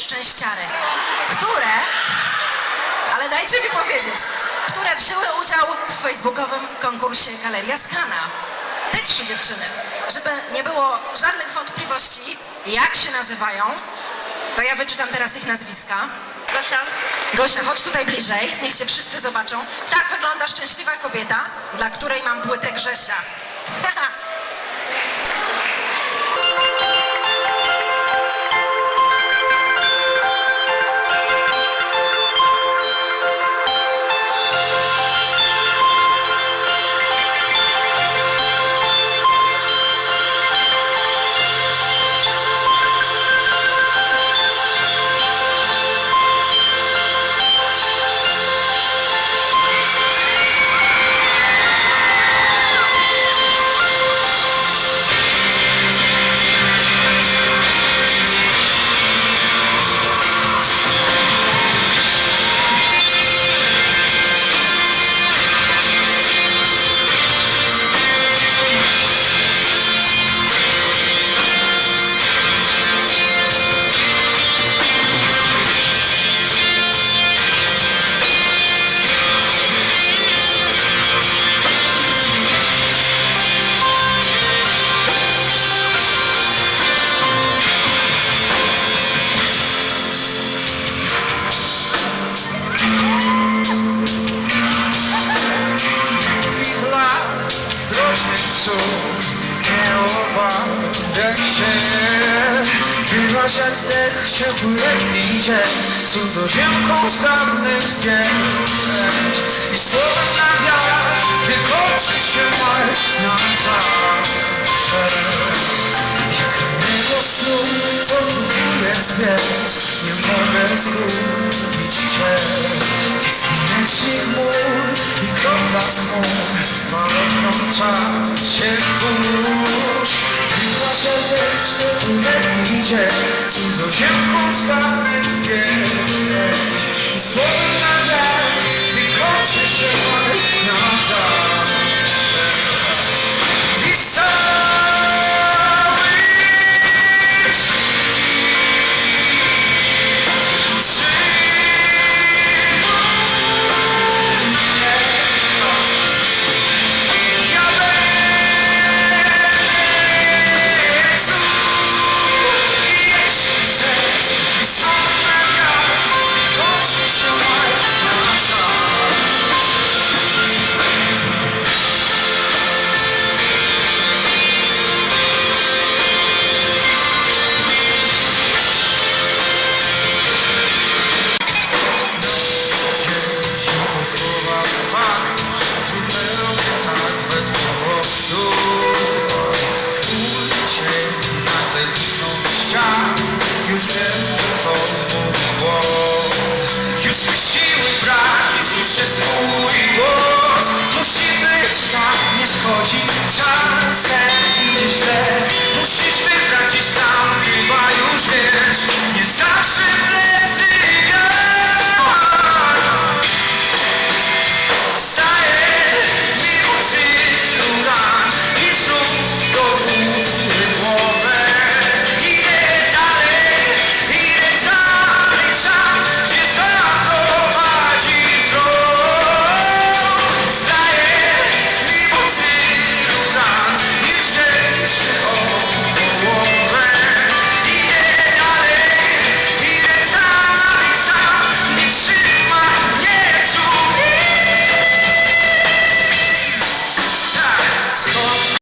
szczęściary, które, ale dajcie mi powiedzieć, które wzięły udział w facebookowym konkursie Galeria Skana. Te trzy dziewczyny, żeby nie było żadnych wątpliwości, jak się nazywają, to ja wyczytam teraz ich nazwiska. Gosia, Gosia, chodź tutaj bliżej, niech cię wszyscy zobaczą. Tak wygląda szczęśliwa kobieta, dla której mam płytę Grzesia. cud Nie obawiaj się. Byłaś jak dech w ciepły letni dzień Cudzoziemką z dawnych zdjęć I słowem na wiatr Wykończy się maj na zawsze. Jak innego snu, co próbuję zbiec Nie mogę zgubić cię Ty słonecznik mój z chmur Falą w czasie burz się deszcz, to letni dzień Cudzoziemką dawnych zdjęć I słowem